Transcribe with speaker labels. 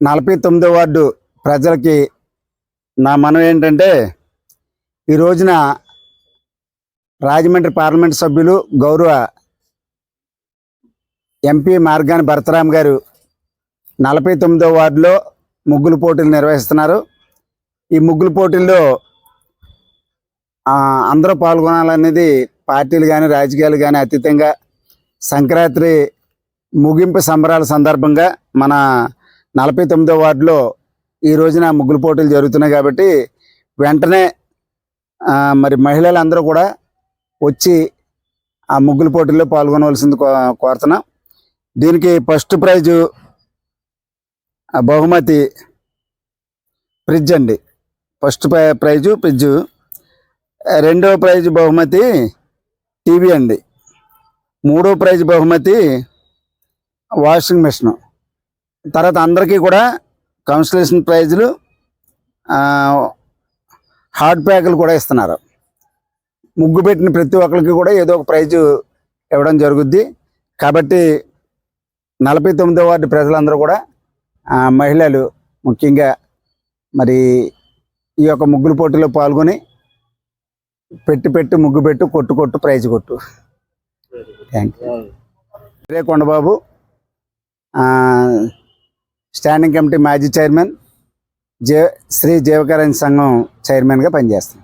Speaker 1: నలభై తొమ్మిదో వార్డు ప్రజలకి నా మనం ఏంటంటే ఈ రోజున రాజమండ్రి పార్లమెంట్ సభ్యులు గౌరవ ఎంపీ మార్గాని భరతరామ్ గారు నలభై తొమ్మిదో వార్డులో ముగ్గులు పోటీలు నిర్వహిస్తున్నారు. ఈ ముగ్గులు పోటీల్లో అందరూ పాల్గొనాలనేది పార్టీలు కానీ రాజకీయాలు కానీ అతీతంగా సంక్రాంతి ముగింపు సంబరాల సందర్భంగా మన నలభై తొమ్మిదో వార్డులో ఈ రోజున ముగ్గులు పోటీలు జరుగుతున్నాయి కాబట్టి వెంటనే మరి మహిళలందరూ కూడా వచ్చి ఆ ముగ్గుల పోటీల్లో పాల్గొనవలసింది కో కోరుతున్నాం. దీనికి ఫస్ట్ ప్రైజు ఆ బహుమతి ఫ్రిడ్జ్ అండి. ఫస్ట్ ప్రై- ప్రైజు ఫ్రిడ్జు. రెండో ప్రైజ్ బహుమతి టీవీ అండి. మూడో ప్రైజ్ బహుమతి వాషింగ్ మిషన్. తర్వాత అందరికీ కూడా కన్సలేషన్ ప్రైజులు హాట్ ప్యాకులు కూడా ఇస్తున్నారు. ముగ్గు పెట్టిన ప్రతి ఒక్కరికి కూడా ఏదో ఒక ప్రైజు ఇవ్వడం జరుగుద్ది. కాబట్టి నలభై తొమ్మిదో వార్డు ప్రజలందరూ కూడా మహిళలు ముఖ్యంగా మరి ఈ యొక్క ముగ్గుల పోటీలో పాల్గొని పెట్టి పెట్టి ముగ్గు పెట్టు కొట్టు కొట్టు ప్రైజ్ కొట్టు. థ్యాంక్ యూ రే కొండబాబు స్టాండింగ్ కమిటీ మాజీ చైర్మన్ జే శ్రీ జీవకరణ్ సంఘం చైర్మన్గా పనిచేస్తాను